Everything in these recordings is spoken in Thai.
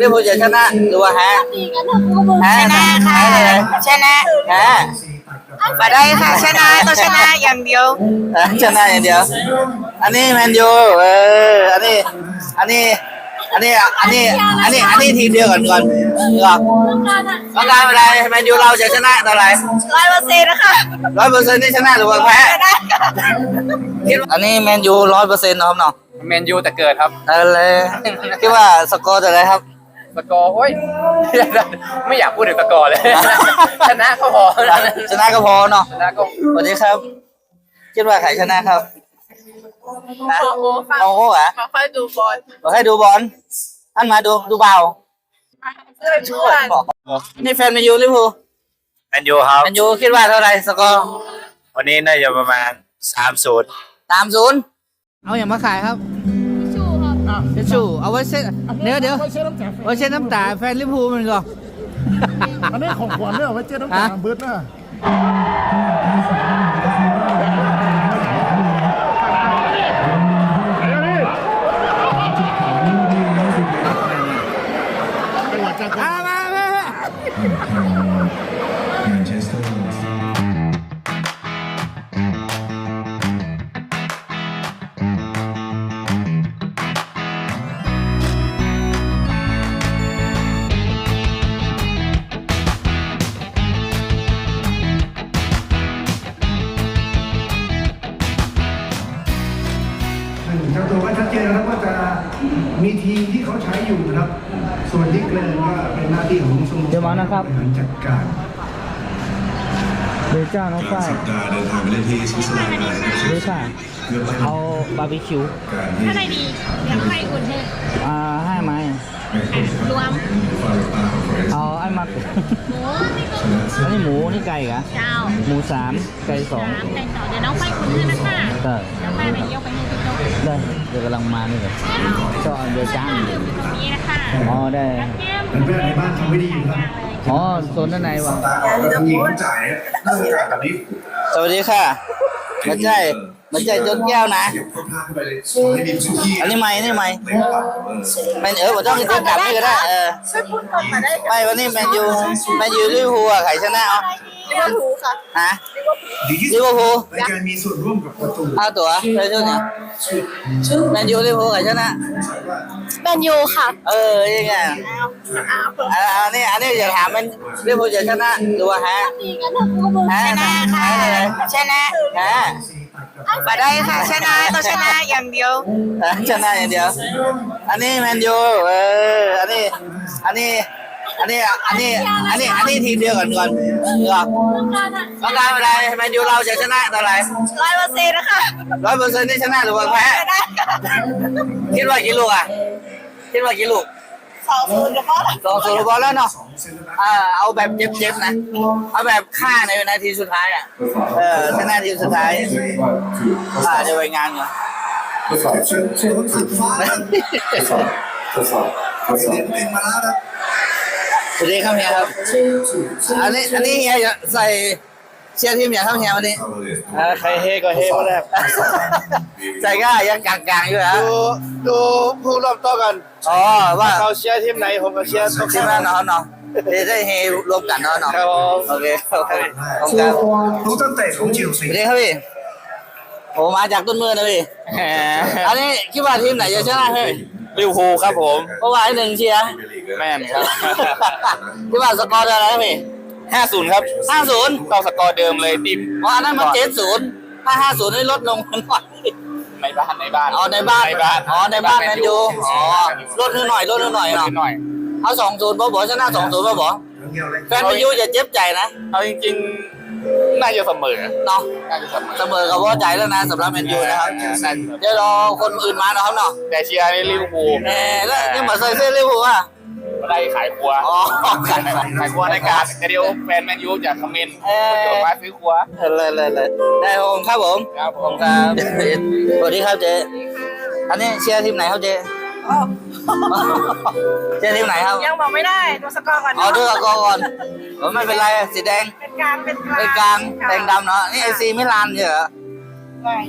ลิเวอร์พูลจะชนะหรือว่าแพ้แพ้ชนะค่ะ แพ้เลยชนะแพ้มาได้ค่ะ ชนะต้องชนะอย่างเดียวเออชนะอย่างเดียว อันนี้แมนยูเอออันนี้ อันนี้ อันนี้ อันนี้ อันนี้ อันนี้ทีมเดียวกันก่อนเหรอต้องการอะไรแมนยูเราจะชนะเท่าไหร่ร้อยเปอร์เซ็นต์นะคะร้อยเปอร์เซ็นต์ที่ชนะหรือว่าแพ้ชนะค่ะคิดว่าอันนี้แมนยูร้อยเปอร์เซ็นต์นะครับเนาะแมนยูแต่เกิดครับ อะไรคิดว่าสกอร์เท่าไหร่ครับ สกอร์โอ้ย ไม่อยากพูดถึงสกอร์เลย ชนะก็พอชนะก็พอเนาะชนะก็สวัสดีครับ คิดว่าใครชนะครับฮะโอ้โหฟังโอ้โหอะมาค่อยดูบอลบอกให้ดูบอลอันมาดูดูเบาเพื่อนชวน นี่แฟนแมนยูลิเวอร์พูลแมนยูครับแมนยูคิดว่าเท่าไหร่สกอร์วันนี้น่าจะประมาณสามศูนย์สามศูนย์เอาอย่างมาขายครับ ทิชชู่เอาไว้เช็ดเดี๋ยวเดี๋ยวไว้เช็ดน้ำแข็งไว้เช็ดน้ำตาแฟนลิเวอร์พูลมันก่อนอันนี้ของขวัญเนี่ยเอาไว้เช็ดน้ำแข็งฮะเบิร์ดนะ มีทีมที่เขาใช้อยู่นะครับ ส่วนที่เกินก็เป็นหน้าที่ของสโมสรเดี๋ยวมานะครับบริหารจัดการเดจ้าน้องฝ้ายสัปดาห์เดินทางไปเล่นที่สวิตเซอร์แลนด์มานะครับเดจ้า เพื่อไปเอาบาร์บีคิวการที่อะไรดีเดี๋ยวให้อุ่นให้อ่าห้าไม้รวมฟาโรต้าคอนเฟอเรนซ์เอาไอ้มักหมูนี่ก็ชนะอันนี้หมูนี่ไก่กะเจ้าหมูสามไก่สองสามแต่ต่อเดี๋ยวน้องไปอุ่นให้นะคะได้เดี๋ยวแม่ไปยกไปให้พี่โจ๊กได้เดี๋ยวกำลังมานี่เลยชอบเดือจ้างดื่มอยู่ตรงนี้นะคะอ๋อได้แก้มเพื่อนๆในบ้านทำไม่ดีอยู่ครับอ๋อโซนด้านในวะตาออกแล้วต้องยิงต้องจ่ายน่าจะจ่ายแบบนี้สวัสดีค่ะมาใจ มาใจจนแก้วนะเดี๋ยวเพิ่มพลาดเข้าไปเลยให้ดีสุกี้อันนี้ไม่นี่ไม่เล่นตัดเออแมนเออผมต้องจะกลับนี่ก็ได้เออช่วยพูดก่อนมาได้ไม่วันนี้แมนยูแมนยูลิเวอร์พูลอะใครชนะเอาลิเวอร์พูลค่ะฮะดีที่ลิสุดเวอร์พูลในการมีส่วนร่วมกับประตูเอาตั๋วเชิญชวนเนี่ยแมนยูลิเวอร์พูลใครชนะแมนยูค่ะ เออยังไงอ่าอันนี้อันนี้อย่าถามมันลิเวอร์พูลจะชนะหรือว่าแพ้ดีกันเถอะพูดแพ้ชนะค่ะแพ้เลยชนะแพ้ มาได้ค่ะชนะต้องชนะอย่างเดียวเออชนะอย่างเดียว อันนี้แมนยูเออ อันนี้ อันนี้ อันนี้ อันนี้ อันนี้ อันนี้ทีมเดียวกันก่อนเหรอต้องการอะไรแมนยูเราจะชนะเท่าไหร่ร้อยเปอร์เซ็นต์นะคะร้อยเปอร์เซ็นต์ที่ชนะหรือว่าแพ้ชนะค่ะคิดว่ากี่ลูกอะ คิดว่ากี่ลูก สองศูนย์เฉพาะสองศูนย์บอลแล้วเนาะอ่าเอาแบบเจ็บๆนะ เอาแบบฆ่าในนาทีสุดท้ายอะ เออชนะทีสุดท้ายอ่าจะไปงานก่อนทดสอบส่วนส่วนสุดฟ้าทดสอบทดสอบทดสอบเป็นมาแล้วครับสวัสดีครับเฮียครับ อันนี้อันนี้เฮียจะใส่ เชียร์ทีมอย่างครับเฮียวันนี้เข้าเลยอ่าใครเฮก็เฮมาแล้วใส่ก็ยังกลางๆอยู่ฮะดูดูผู้รอบโต๊ะกันอ๋อว่าเขาเชียร์ทีมไหนผมก็เชียร์ทุกทีมนั้นเนาะเนาะเดี๋ยวได้เฮรวมกันเนาะเนาะครับผมโอเคโอเคขอบคุณครับรู้ตั้งแต่ของเชลสซีวัสดีครับพี่โอ้มาจากต้นเมืองนะพี่อันนี้คิดว่าทีมไหนจะชนะพี่ลิเวอร์พูลครับผมเพราะว่าไอ้หนึ่งเชียร์แม่นครับคิดว่าสกอร์เท่าไหร่พี่ ห้าศูนย์ครับห้าศูนย์ก็สกอร์เดิมเลยติมอ๋ออันนั้นมันเจ็ดศูนย์ถ้าห้าศูนย์นี่ลดลงมาหน่อยในบ้านในบ้านอ๋อในบ้านในบ้านอ๋อในบ้านแมนยูอ๋อลดนิดหน่อยลดนิดหน่อยหน่เนาะอยหน่อยเอาสองศูนย์บ่บ่ชนะสองศูนย์บ่บ่เดียวเลยแฟนแมนยูจะเจ็บใจนะเอาจริงๆน่าจะเสมอเนาะน่าจะเสมอเสมอกับว่าใจแล้วนะสำหรับแมนยูนะครับน่าจะเสมอเดี๋ยวรอคนอื่นมานะครับเนาะแต่เชียร์ในลิเวอร์พูลเออแล้วยังมาใส่เสื้อลิเวอร์พูลอะ ได้ขายครัวอ๋อขายขายครัวในการแต่เดียวแฟนแมนยูจะคอมเมนต์เออประโยชน์มาซื้อครัวเลยเลยเลยได้ผมครับผมครับผผมมครับสวัสดีครับเจ๊อันนี้เชียร์ทีมไหนครับเจ๊เชียร์ทีมไหนครับ ยังบอกไม่ได้ดูสกอร์ก่อนอ๋อดูสกอร์ก่อนผมไม่เป็นไรสีแดงเป็นกลางเป็นกลางเป็นกลางแดงดำเนาะนี่ไอซีมิลานเหรอ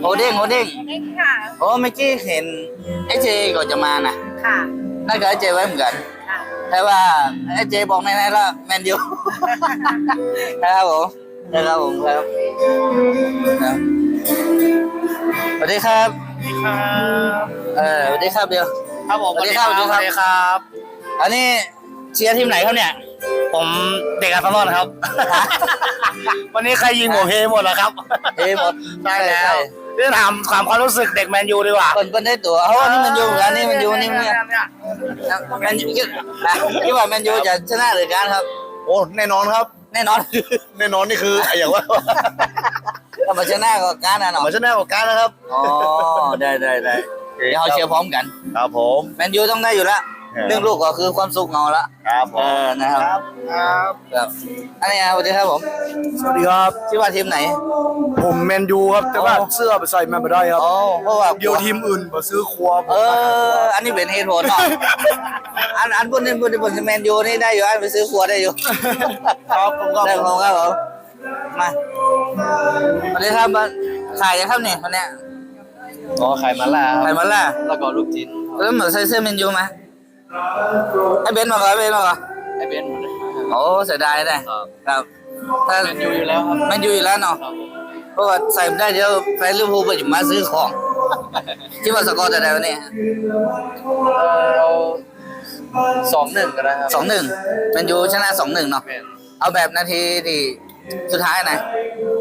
โอเด้งโอเด้งโอเด้งค่ะโอ้เมื่อกี้เห็นไอเจก็จะมานะค่ะน่าจะไอเจไว้เหมือนกันค่ะ แต่ว่าไอ้เจบอกในนั้นละแมนยูนะครับผมนะครับผมครับครับสวัสดีครับเออสวัสดีครับเดียวครับผมสวัสดีครับสวัสดีครับ อันนี้เชียร์ทีมไหนครับเนี่ย ผมเด็กอาร์เซนอลครับ วันนี้ใครยิงผมเฮหมดแล้วครับ เฮ้หมด ได้แล้ว เรื่องถามความความรู้สึกเด็กแมนยูดีกว่าคนคนได้ตั๋วเขาอันนี้แมันยูเหมือนกันนี่แมันยูนี่เนี่ยแมนยูคิดนะคิดว่าแมนยูจะชนะหรือการครับ โอ้แน่นอนครับ แน่นอน แน่นอนนี่คืออย่างว่าถ้ามาชนะก็การนะเนาะเหมือนชนะกับการนะครับอ๋อได้ได้ได้เดี๋ยวเราเชียร์พร้อมกัน ครับผมแมนยูต้องได้อยู่แล้วครับ เรื่องลูกก็คือความสุขเงาละครับผเอมอนะครับครับอันนี้สวัสดีครับผมสวัสดีครับ ชื่อว่าทีมไหน ผมแมนยูครับแต่ว่าอ๋อเสื้อไปใส่มาไม่ได้ครับ อ๋อเพราะว่าเดียวทีมอื่นมาซื้อครัวผมเออ อันนี้เป็นเหตุผลเนาะอันอันพูดนี่พูดนี่พูดแมนยูนี่ได้อยู่อันไปซื้อครัวได้อยู่ครับผมก็ได้ผมครับผมมาสวัสดีครับมาขายยังครับเนี่ยวันเนี้ยอ๋อขายมาล่าขายมาล่ะแล้วก็ลูกจิ้นแล้วเหมือนใส่เสื้อแมนยูไหม ไอ้เบนซ์มาก่อนไอ้เบนซ์มาก่อนไอเบนโอ้เสียดายเลยครับถ้าแมนยูอยู่แล้วครับแมนยูอยู่แล้วเนาะเพราะว่าใส่ไม่ได้เดี๋ยวแฟนลิเวอร์พูลไปจะมาซื้อของคิดว่าสกอร์จะได้วันนี้เราสองหนึ่งก็ได้ครับสองหนึ่งแมนยูชนะสองหนึ่งเนาะเอาแบบนาทีที่สุดท้ายนะ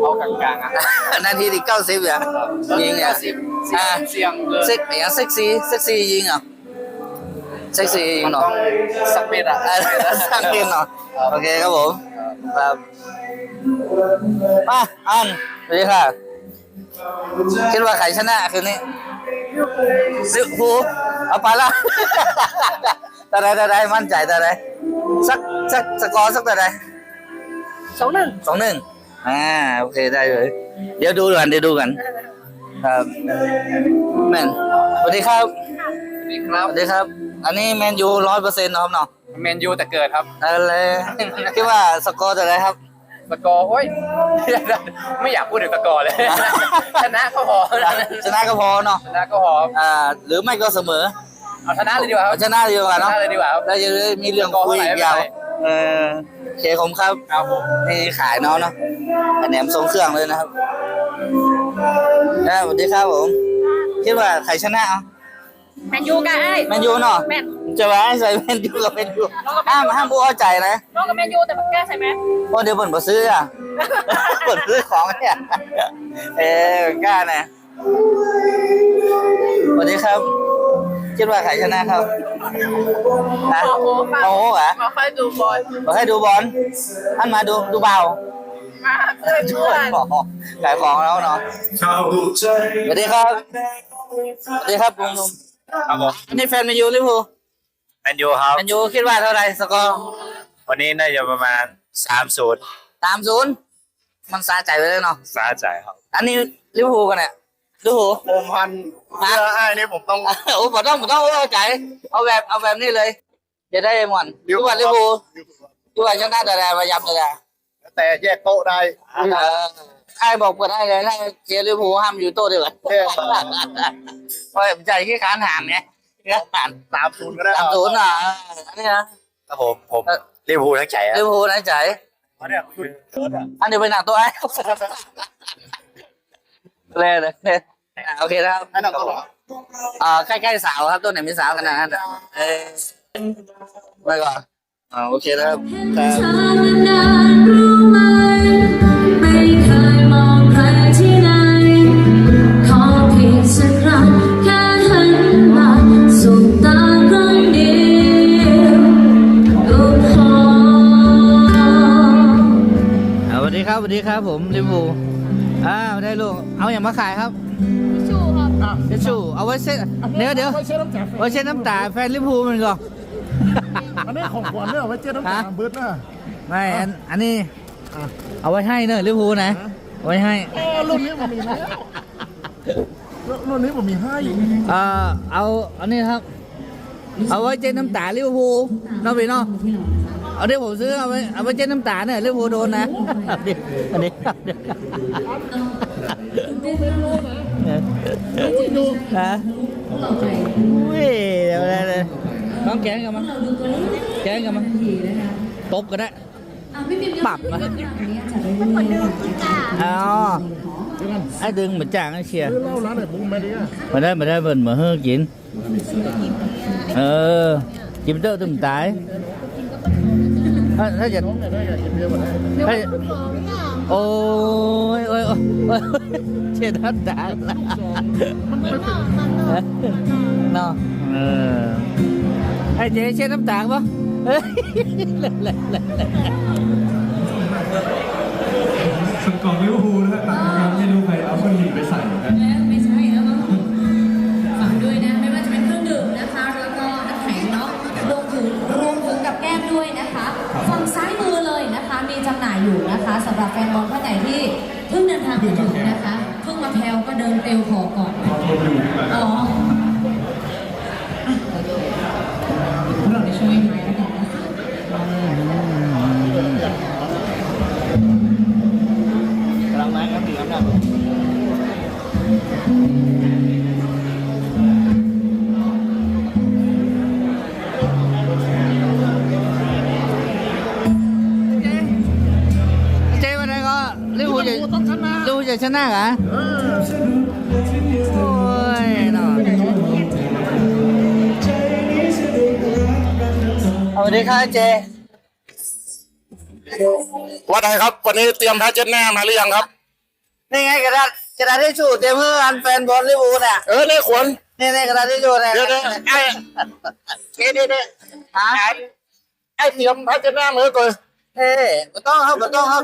เอากลางๆอะนาทีที่เก้าสิบอะยิงอะอ่าเสียงเลยเซ็กอย่างเซ็กซี่เซ็กซี่ยิงเหรอะ เซ็กซี่ยิงมันเนาะต้องสักเม็ดอะอ่าสร้างเกมเนาะโอเคครับผมครับมาอันสวัสดีค่ะ คิดว่าใครชนะคืนนี้ลิเวอร์พูลเอาไปละแต่ใดแต่ใดมั่นใจแต่ใดสักสักสกอร์สักแต่ใดสองหนึ่งสองหนึ่งอ่าโอเคได้เลย เดี๋ยวดูกันเดี๋ยวดูกัน ครับแมนสวัสดีครับนี่ครับสวัสดีครับ อันนี้แมนยูร้อยเปอร์เซ็นต์นะครับเนาะแมนยูแต่เกิดครับอะไรคิดว่าสกอร์จะได้ครับ สกอร์โอ้ย ไม่อยากพูดถึงสกอร์เลย ชนะก็พอ ชนะก็พอเนาะ ชนะก็พอ อ่า หรือไม่ก็เสมอ เอาชนะเลยดีกว่าครับชนะดีกว่าชเนาะนะเลยดีกว่าครับแล้วจะได้มีเรื่องคุยอีกยาวเออโอเคผมครับครับผมนี่ขายน้องเนาะอันแหนมทรงเครื่องเลยนะครับอ่าสวัสดีครับผม คิดว่าใครชนะเอา แมนยูกันไอ้แมนยูเนาะแมนจะว่าให้ใส่แมนยูกับแมนยูห้ามห้ามผู้เข้าใจนะน้องกับแมนยูแต่มันแก้ใช่ไหมเพราะเดี๋ยวผมมาซื้ออะผมซื้อของเนี่ยเออกล้านะสวัสดีครับ คิดว่าใครชนะครับฮะโอ้โหฟังโอ้โหเหรอมาค่อยดูบอลบอกให้ดูบอลท่านมาดูดูเบามาเพื่อนช่เพื่วอยนบอกขายของแล้วเนาะสวัสดีครับสวัสดีครับลุงลุง ครับผมนี่แฟนแมนยูลิเวอร์พูลแมนยูครับ แมนยูคิดว่าเท่าไหร่สกอร์วันนี้น่าจะประมาณสามศูนย์ตามศูนย์มันสาใจไปเลยเนาะสาใจครับ อันนี้ลิเวอร์พูลกันเนี่ยลิเวอร์พูล ผมพันเสื้อไอ้นี่ผมต้อง โอ้ผมต้องผมต้องเอาใจ เอาแบบเอาแบบนี้เลยจะได้หมอนลิทุเวกอร์พูล วันลิเวอร์พูลทุกวันชนะแต่ละมาย้ำแต่ละแต่แยกโต๊ะได้ เออ ใครบอกก็ได้เลยถ้าเชียร์ลิเวอร์พูลห้ามอยู่โต๊ะเดียวกันเออเพราะใจขี้ขานหามไงขี้ขานหามสามศูนย์ก็ได้สามศูนย์อะอันนี้นะครับผมผมเอ่อลิเวอร์พูลทั้งใจครัลิบเวอร์พูลนะใจอันเดียวไปหนักตัวไอ้เล่เลยเนี่ยอะโอเคนะครับให้น้องก็หรออ่าใกล้ๆสาวครับตัวไหนมีสาวขนาดนั้นอะเอ้ยไปก่อนอ่าโอเคนะครับ ครับสวัสดีครับ ผมลิเวอร์พูลอ่าได้ลูกเอาอย่างมาขายครับชูครับเชชูเอาไว้เช็ดเดี๋ยวเดี๋ยวไว้เช็ดน้ำตาแฟนลิเวอร์พูลมันก่อนอันนี้ของขวัญเนี่ยเอาไว้เจ๊น้ำตาลเบิร์ดนะไม่อันอันนี้เอาไว้ให้เนอะลิเวอร์พูลนะเอาไว้ให้อ๋อรุ่นนี้ผมมีแล้วรุ่นนี้ผมมีให้เอ่อเอาอันนี้ครับ เอาไว้เช็ดน้ำตาลิเวอร์พูลเน้องพี่น้อง เอาเดี๋ยวผมซื้อเอาไว้เอาไว้เช็ดน้ำตาเนี่ยลิเวอร์พูลโดนนะเดี๋ยวอันนี้ฮะอุ้ยเดี๋ยวเลยน้องแกงกันมั้งเราดูตัวเลขแกงกันมั้งดีนะคะตบก็ได้อะพี่พิมพ์ปรับนะอันนี้จะได้ไม่เหมือนกันอ๋อไอ้ดึงเหมือนจ่างไอ้เชียร์มาได้มาได้เบิ่นมาเฮ้อกินเออกินเตอร์ตึมตาย ถ้าถ้าจะถ้าจะโอ้ยโอ้ยโอ้ยโอ้ยเชียร์ทัดด่างนะเนาะเออไอ้เจ๊เชียร์น้ำตาลปะเฮ้ยส่วนกล่องลิเวอร์พูลนะฮะต่างกันไม่รู้ใำหน่ายอยู่นะคะสำหรับแฟนบอลท่านไหนที่เพิ่งเดินทางมาถึงนะคะเพิ่งมาแพลวก็เดินเตลขอก่อนพอทนอยู่ดีกว่าอ๋อเราได้ช่วยไหมนะคะกำลังมาครับดีครับ ชนะเหรอโอ้ยเนาะสวัสดีครับเจว่าไงครับ วันนี้เตรียมผ้าเช็ดหน้ามาหรือยังครับ นี่ไงกระดาษกระดาษที่ชูเต็มเพื่ออันแฟนบอลลิเวอร์พูลน่ะเออได้ขวนนี่นี่กระดาษที่ชูเนี่ยเดี๋ยวเดี๋ยวไอ้เดี๋ยวเดี๋ยวเดี๋ยวฮะไอ้เตรียมผ้าเช็ดหน้ามาให้ก่อนเอ้ยไม่ต้องครับไม่ต้องครับ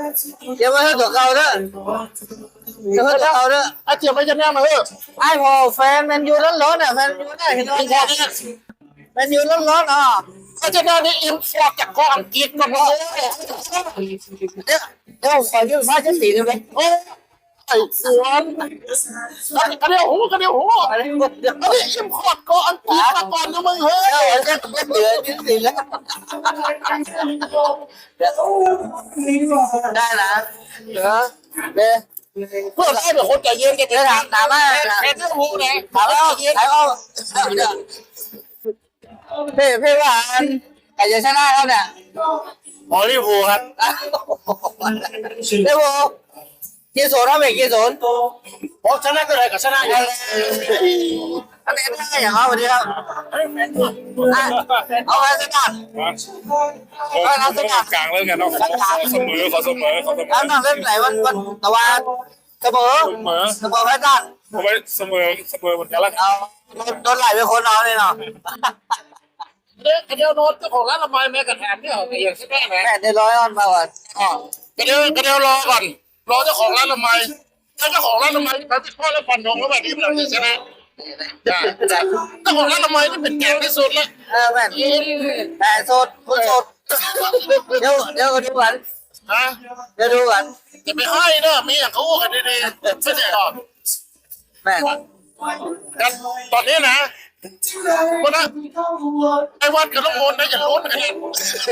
เดี๋ยวมาให้ตัวเก่าเด้อ เดี๋ยวให้ตัวเก่าเด้อไอเตรียมผ้าเช็ดหน้ามาให้ไอ้พอแฟนแมนยูร้อนๆอะแฟนยูน่ะเห็นไหมแมนยูร้อนๆอะผ้าเช็ดหน้านี่อิมฟอกจากกาะอังกฤษมาเลยเดี๋ยวเดี๋ยวขอยืมผ้าเช็ดสีได้ไหมโอ้ยไอ้ขวนกระเดียวหูกระเดียวหูอันนี้อิมพอร์ตกาะอังกฤษมาก่อนนะมึงเฮ้ยเดือจริงๆแล้วได้นะเดี๋ยวเดี๋ยว เพื่อให้เป็นคนใจเย็นจะเจอถามถามว่าเห็นเรื่องหูนะถามว่าถามว่าเพ่เพ่ว่าอันใครจะชนะแล้วเนี่ยหอลิเวอร์พูลครับ เดี๋ยวกี่ศูนย์เท่าไหร่กี่ศูนย์เพราะชนะก็เลยกับชนะอยู่อันนี้ไม่ใช่อย่างเขาวันนี้ครับเอาไปสักการเอาไปสักการกลางเล่นกันเนาะเสมอขอเสมอขอเสมอแล้วนั่งเล่นไหนวันวันตะวันเสมอเสมอเสมอไปกันผมไปเสมอเสมอเหมือนกันแล้วเอาโดนไหลไปคนเอาเลยเนาะเด็กกระเดียวโน้ตเจ้าของร้านละไมแม่กระแทนเนี่ยไอ้ยังใช่ไหมแม่แม่ในร้อยออนมาก่อนอ๋อกระเดียวกระเดียวรอก่อน รอเจ้าของร้านละไมถ้าเจ้าของร้านละไมตัดที่ข้อแล้วฟันธงแล้วแบบนี้เราจะชนะเจ้าของร้านละไมนี่เป็นแก่ที่สุดแล้วเออแม่แต่สดคุณสดเดี๋ยวเดี๋ยวดูกันฮะเดี๋ยวดูกันจะไปให้เนอะมีอย่างเขากันดีๆไม่ใช่หรอกแม่กันตอนนี้นะคนนะไอ้วัดกับน้องโอนนะอย่าลุ้นกันเลย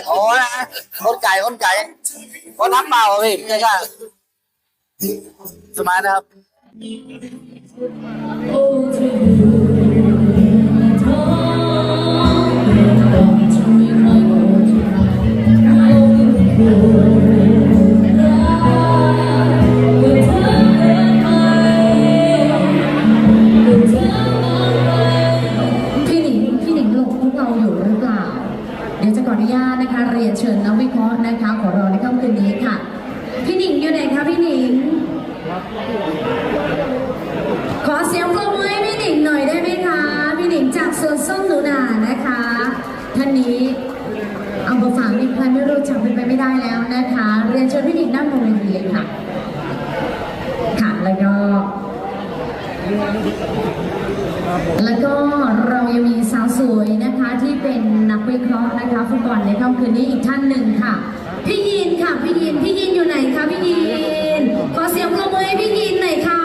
โอ้นะคนไก่คนไก่คนน้ำเปล่าพี่ไม่ใช่สมั ย แล้วก็เรายังมีสาวสวยนะคะที่เป็นนักวิเคราะห์นะคะฟุตบอลในค่ำคืนนี้อีกท่านหนึ่งค่ะ พี่ยินค่ะพี่ยินพี่ยินอยู่ไหนคะพี่ยินขอเสียงปรบมือให้พี่ยินหน่อยค่ะ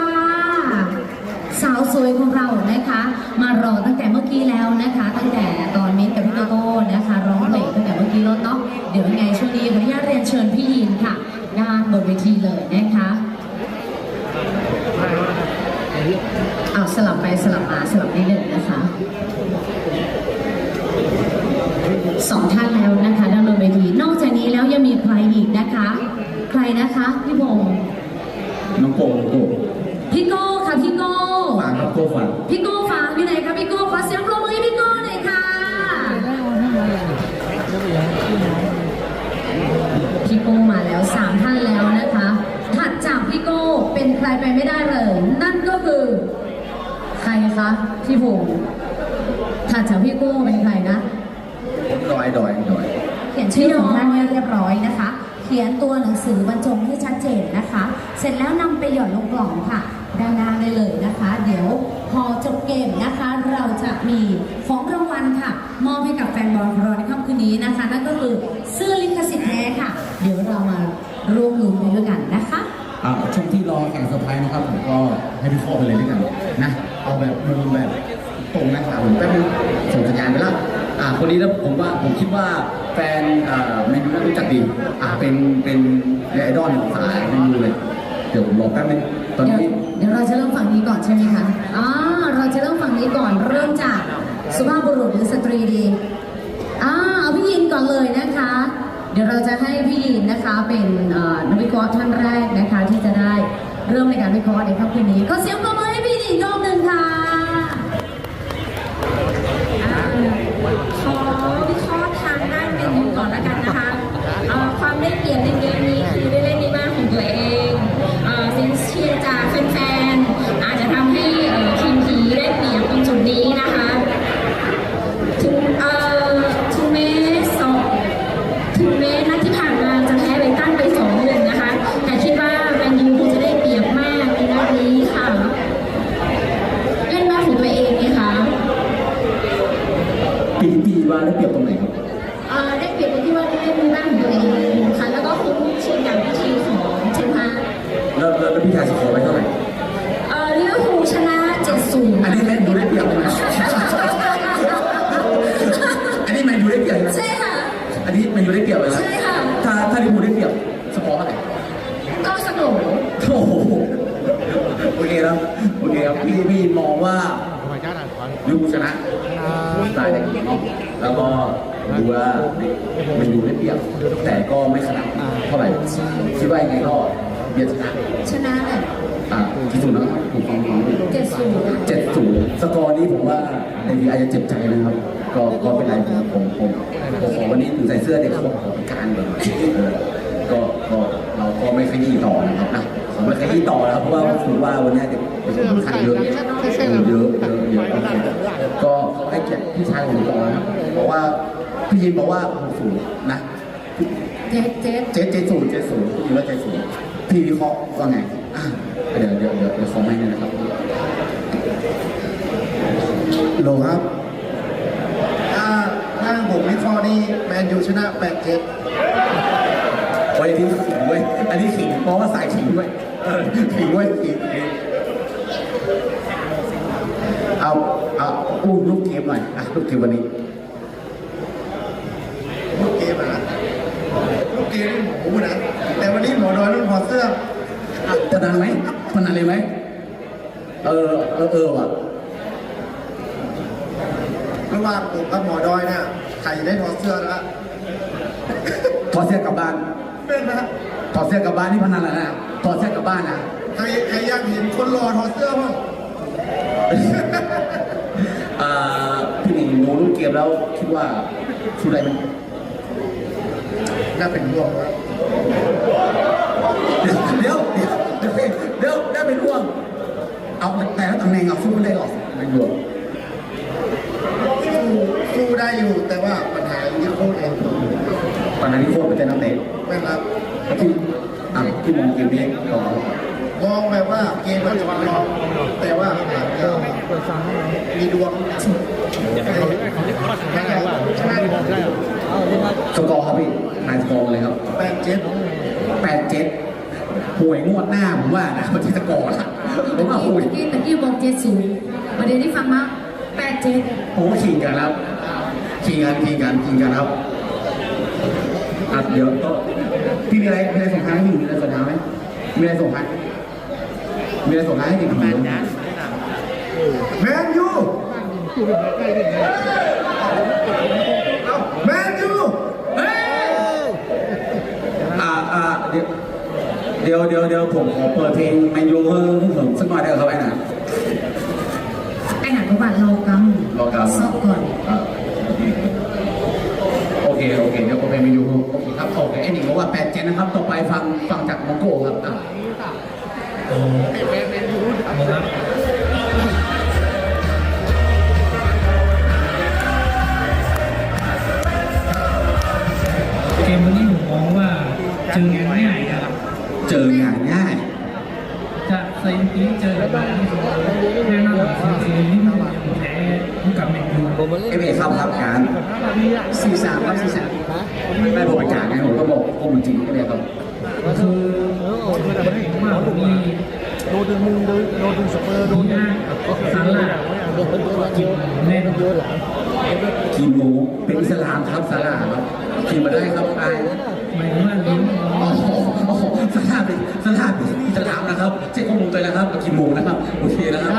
สาวสวยของเรานะคะ มารอตั้งแต่เมื่อกี้แล้วนะคะ ตั้งแต่ตอนมิ้นท์กับพี่โตโต้นะคะร้องเพลงตั้งแต่เมื่อกี้แล้วเนาะเดี๋ยวยังไงช่วงนี้ขออนุญาตเรียนเชิญพี่ยินค่ะด้านบนเวทีเลยนะคะ เอาสลับไปสลับมาสลับนิดหนึ่งนะคะสองท่านแล้วนะคะดำเนินเวทีนอกจากนี้แล้วยังมีใครอีกนะคะ ใครนะคะพี่พงษ์น้องโกโกพี่โก้ค่ะพี่โก้ฝากครับโกฝากพี่โก้ฟังอยู่ไหนคะพี่โก้ขอเสียงปรบมือให้พี่โก้หน่อยค่ะพี่โก้มาแล้วสามท่านแล้วนะคะถัดจากพี่โก้เป็นใครไปไม่ได้เลยนั่นก็คือใครคะพี่พงษ์ถัดจากพี่โก้เป็นใครนะ ดอยดอยดอยเขียนชื่อของท่านให้เรียบร้อยนะคะ เขียนตัวหนังสือบรรจงให้ชัดเจนนะคะ เสร็จแล้วนำไปหย่อนลงกล่องค่ะด้านหน้าได้เลยนะคะ เดี๋ยวพอจบเกมนะคะ เราจะมีของรางวัลค่ะ มอบให้กับแฟนบอลของเราในค่ำคืนนี้นะคะ นั่นก็คือเสื้อลิขสิทธิ์แท้ค่ะ เดี๋ยวเรามาร่วมลุ้นไปด้วยกันนะคะอ่าช่วงที่รอแข่งเซอร์ไพรส์นะครับผมก็ให้พี่ข้อไปเลยด้วยกันนะ เอาแบบมุมแบบตรงนะครับผมแป๊บนึงส่งสัญญาณไปแล้วอ่าคนนี้แล้วผมว่าผมคิดว่าแฟนอ่าแมนูน่ารู้จักดีอ่าเป็นเป็นไอดอลสายแมนูเลยเดี๋ยวผมรอแป๊บนึงตอนเดี๋ยวนี้เดี๋ยวเราจะเริ่มฝั่งนี้ก่อนใช่ไหมคะอ่าเราจะเริ่มฝั่งนี้ก่อนเริ่มจากสุภาพบุรุษหรือสตรีดีอ่าเอาพี่ยินก่อนเลยนะคะ เดี๋ยวเราจะให้พี่ยินนะคะเป็นนักวิเคราะห์ท่านแรกนะคะที่จะได้เริ่มในการวิเคราะห์ในค่ำคืนนี้ก็เสียงปรบมือให้พี่ยินอีกรอบหนึ่งค่ะอ่า ขอวิเคราะห์ทางด้านเมนูก่อนแล้วกันนะคะ ความได้เปรียบในเกมนี้คือได้เล่นในบ้านของตัวเองเอ่อเสียงเชียร์จากแฟนๆอาจจะทำให้เอ่อทีมผีได้เปรียบตรงจุดนี้นะคะ ถึงเอ่อถึงแม้สองถึงแม้นัดที่ผ่านมาจะแพ้ไบรตันไปสองหนึ่งนะคะ แต่คิดว่าแมนยูคงจะได้เปรียบมากในนัดนี้ค่ะ เล่นบ้านของตัวเองไงคะ ปีปีว่าได้เปรียบตรงไหนครับ เอ่อได้เปรียบตรงที่ว่าได้เล่นในบ้านของตัวเองค่ะ แล้วก็คุ้มชิงกับวิธีของเชนฮา แล้วแล้วแล้วพี่ชายสกอร์ไว้เท่าไหร่ เอ่อลิเวอร์พูลชนะ7-0 อันนี้แมนยูได้เปรียบไหมอันนี้แมนยูได้เปรียบไหม ใช่ค่ะ อันนี้แมนยูได้เปรียบเลยนะ ใช่ค่ะ ถ้าถ้าลิเวอร์พูลได้เปรียบสกอร์เท่าไหร่ ก็สนุก โอ้โหโอเคครับโอเคครับพี่พี่มองว่าลิเวอร์พูลชนะตายเลยแล้วก็ดูว่ามันดูได้เป รียบแต่ก็ไม่ขนาดเท่าไหร่คิดว่ายังไงก็เบียร์ชนะชนะแหละอ่าที่สุดแล้วผมฟังฟัง7-0เจ็ดศูนย์สกอร์นี้ผมว่าในทีอาจจะเจ็บใจนะครับ ก็ก็เป็นไรผมผมผมผมขอวันนี้ถึงใส่เสื้อเด็กเขาบอกขอพิการเลยเออก็ก็เราก็ไม่ขยี้ต่อนะครับนะผมไม่ขยี้ต่อแล้วเพราะว่าผมว่าวันนี้เด็กเด็กค่อนข้างเยอะเออเยอะเยอะเยอะก็ให้เกียรติพี่ชายผมต่อนะครับเพราะว่าพี่ยินบอกว่าหกศูนย์นะ เจ็ดเจ็ดเจ็ดเจ็ดศูนย์เจ็ดศูนย์พี่ยินว่าเจ็ดศูนย์พี่วิเคราะห์ว่าไงอะเดี๋ยวเดี๋ยวเดี๋ยวเดี๋ยวคอมเมนต์เลยนะครับโหลครับถ้าถ้าผมวิเคราะห์นี่แมนยูชนะ8เจ็ดโอ้ยอันนี้ขิงเว้ยอันนี้ขิงเพราะว่าสายขิงเว้ยเออขิงเว้ยขิงขิงเอาเอาอู้ลูกเกมหน่อยอะลูกเกมวันนี้ ลูกเกมอะนะลูก เกมนี่หมูนะ แต่วันนี้หมอน้อยรุ่นพอดเสื้อพนันไหมพนันเลยไหม เออ เออเออว่ะระหว่างผมกับหมอดอยเนี่ยใครจะได้ถอดเสื้อแล้วถอดเสื้อกลับบ้าน เป็นนะถอดเสื้อกลับบ้านนี่พนันแล้วนะถอดเสื้อกลับบ้านนะใครใครอยากเห็นคนรอถอดเสื้อบ้างอ่าพี่หนิงดูลูกเกมแล้วคิดว่าชูอะไรมั นน่าเป็นห่วงนะเดี๋ยวเดี๋ยวเดี๋ยวเดี๋ยวเดี๋ยวได้เป็นห่วง เอาแต่ละตำแหน่งเอาสู้ไม่ได้หรอกไม่ห่วงสู้สู้ได้อยู่ แต่ว่าปัญหาอยู่ที่โค้ชเองตอนนั้นที่โค้ชเป็นนักเตะแม่นครับที่อะที่มองเกมนี้ต่อมองแบบว่าเกมมันจะรองแต่ว่าอาจจะมีดวงแค่ชนะ สกอร์ครับพี่นายสกอร์เลยครับแปดเจ็ดแปดเจ็ดหวยงวดหน้าผมว่านะมันจะสกอร์ละผมว่าหวยตะกี้ตะกี้บอกเจ็ดศูนย์ประเด็นที่ฟังมาแปดเจ็ดผมว่าขิงกันแล้วขิงกันขิงกันขิงกันครับอะเดี๋ยวก็พี่มีอะไรมีอะไรส่งท้ายให้พี่มีอะไรส่งท้ายไหมมีอะไรส่งท้ายมีอะไรส่งท้ายให้พี่ไหมแมนยูอแมนยูอ่าอ่า เดี๋ยวเดี๋ยวเดี๋ยวผมขอเปิดเพลงแมนยูเพิ่มผมสักหน่อยได้ไหมครับไอ้หน่ะไอ้หนังก็ว่าเรากรอครับำซอกก่อนอ่าโอเคโอเคเดี๋ยวผมเพลงแมนยูโอเคครับโอเคไอ้หนิงบอกว่าแปดเจนนะครับ ต่อไปฟังฟังจากมองโก้ครับอะเกมวันนี้ผมมองว่าเจองานง่ายค รับเจองานง่ายจะเซนตีเจอกับบ้านที่สุดแน่นอนเซนตีนี่มันยังแพ้กับแมนยูเอเอครับครับการสี่สามครับสี่สามไม่ผมไปกลางไงผมก็บอกโอ้มันจริงก็เลยครับคือผมว่ามีโดนมึงโดนโดนสเปอร์โดนหน้าซาร่าแน่นอนทีมหมูเป็นอิสลามครับสาราครับทีมมาได้ครับไอ้หมายถึงว่าเลี้ยงโอ้โหโอ้โหสลาเป็นสลาเป็นอิสลามนะครับเช็คข้อมูลตัวนะครับทีมหมูนะครับโอเคนะครับ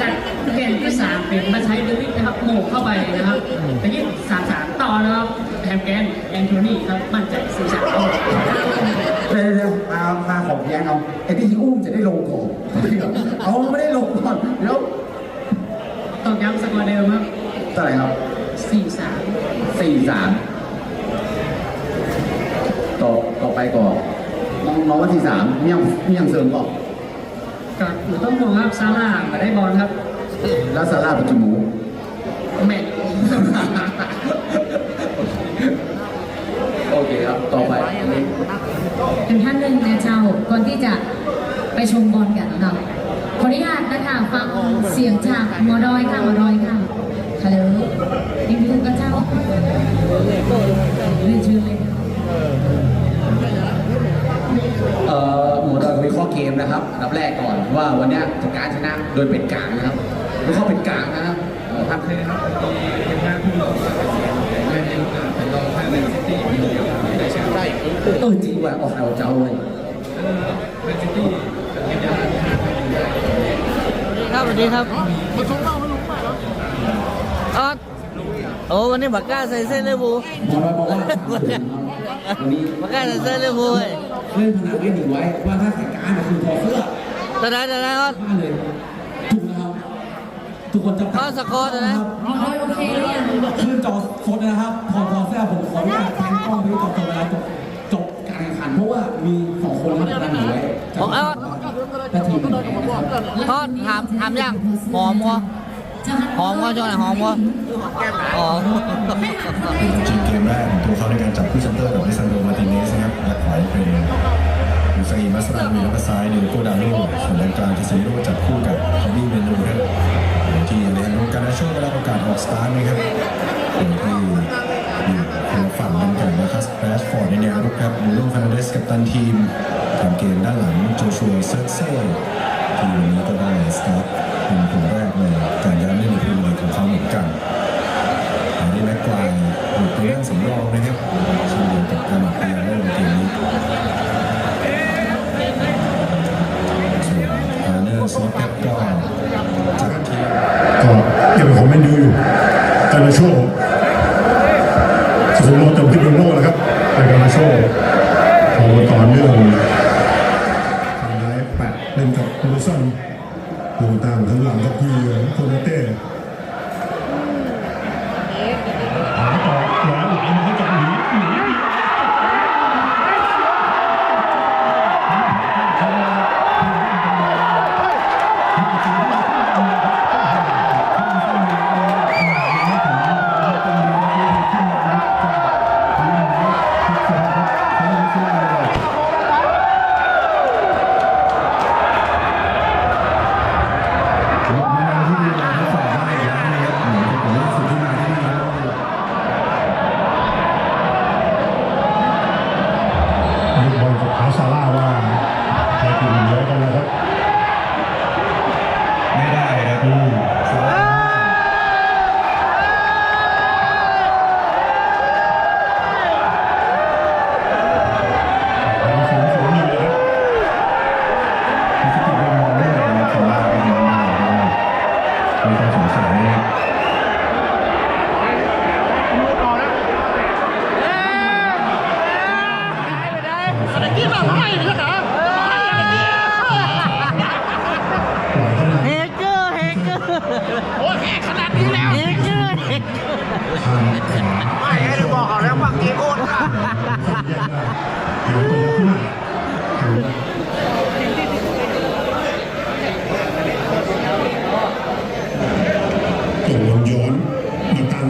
จากเกมที่สามเป็นมาใช้เดลิกนะครับโหมกเข้าไปนะครับแต่ยี่สามสามต่อนะครับแฮมแกนแอนโทนีครับมั่นใจสี่สามเดี๋ยวเดี๋ยวมามาของแย้งเอาไอ้ที่อุ้มจะได้ลงก่อนเอาไม่ได้ลงก่อนแล้วต้องย้ำสกอร์เดิมครับเท่าไหร่ครับสี่สามสี่สามต่อต่อไปก่อน น้องน้องว่าที่สามเมี่ยงเมี่ยงเสริมก่อนก็หนูต้องมองครับซาร่ามาได้บอลครับแล้วซาร่าเป็นจมูแมตช์โอเคครับ ต่อไปเป็นท่านหนึ่งนะเจ้าก่อนที่จะไปชมบอลกันเนาะขออนุญาตนะคะฟังเสียงจากหมอดอยค่ะหมอดอยค่ะฮัลโหลรีวิวกับเจ้าเรียนเชิญเลยค่ะ เอ่อหมวดเราวิเคราะห์เกมนะครับอันดับแรกก่อนว่าวันเนี้ยจะการชนะโดยเป็นกลางนะครับวิเคราะห์เป็นกลางนะครับเอ่อครับเออจริงว่ะออกเอาเจ้าเลยครับสวัสดีครับอ๋อโอ้วันนี้บักก้าใส่เสื้อเลยบูหมอเราบอกว่าวันนี้บักก้าใส่เสื้อเลยบูเว้ย เล่นพนันไว้หนึ่งไว้ว่าถ้าใส่การน่ะคือถอดเสื้อตอนนั้นตอนนั้นก็ผ้าเลยถูกนะครับทุกคนจะข้อสกอร์ตอนนั้นหมอดอยโอเคหรือยังขึ้นจอสดนะครับถอดถอดเสื้อผมขออนุญาตแทนกล้องไปตอนจบเวลาจบจบการแข่งขันเพราะว่ามีสองคนทำพนันอยู่ไว้บอกเอาแต่ทีมหนึ่งนะครับทอดถามถามยังหอมวะหอมวะช่วงไหนหอมวะอ๋อจริงเกมแรกของตัวเขาในการจับคู่เซนเตอร์กับลิซันโดมาร์ติเนส นะครับแบ็คขวาเป็นยูซาอีมัสรามีแล้วก็ซ้ายเดโกดาโนส่วนแดนกลางทิเซโรจับคู่กับคอบี้เมนูครับที่เลนโดการนาโชได้รับโอกาสออกสตาร์ทนะครับโดยที่อยู่คนละฝั่งกันกับนะครับแรชฟอร์ดในแนวรุกครับบูโน่ฟานาเดสกับตันทีมทำเกมด้านหลังโจชัวเซอร์เซ่ที่วันนี้ก็ได้สตาร์ทเป็นคนแรกเลยการย้ายเล่นในพรีเมียร์ลีกของเขาเหมือนกันอันนี้แม็กควายหลุดไปเรื่องสำรองนะครับเช่นเดียวกับอามาเปีย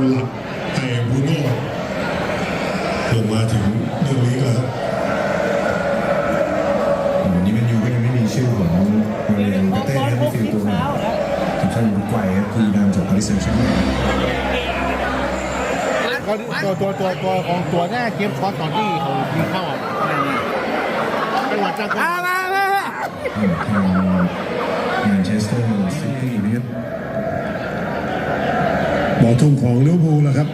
มาตั้งหลักแต่บรูโน่ลงมาถึงเรื่องนี้ก็วันนี้แมนยูก็ยังไม่มีชื่อของมาเรียนเต้นะครับที่ฟิลตัวทีมชาติอุรุกวัยครับที่นำจากปารีสแซงต์แชร์แมงตัวตัวตัวตัวของตัวแน่เกมคอร์สตอนที่เขายิงเข้าอะจังหวะจังหวะทางแมนเชสเตอร์ซิตี้นะครับบ อทุ่งของลิเวอร์พูลแล้วครับ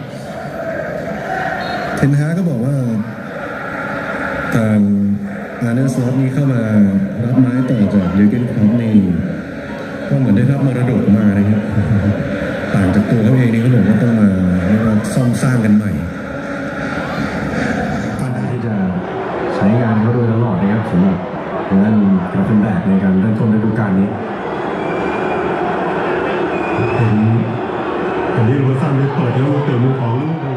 เทนฮาก็บอกว่าทางอาร์เนสล็อตนี้เข้ามารับไม้ต่อจากยูเกนครอปนี่ก็เหมือนได้รับมรดกมานะครับ ต่างจากตัวเขาเองนี่เขาบอกว่าต้องมาเรียกว่าซ่อมสร้างกันใหม่ที่จะใช้งานเขาโดยตลอดนะครับสำหรับทางด้านกราฟินแบกในการเริ่มต้นฤดูกาลนี้ เห็นเห็นที่โรเบอร์สันได้เปิดแล้วเปิดมุมของลิเวอร์พูลช่าง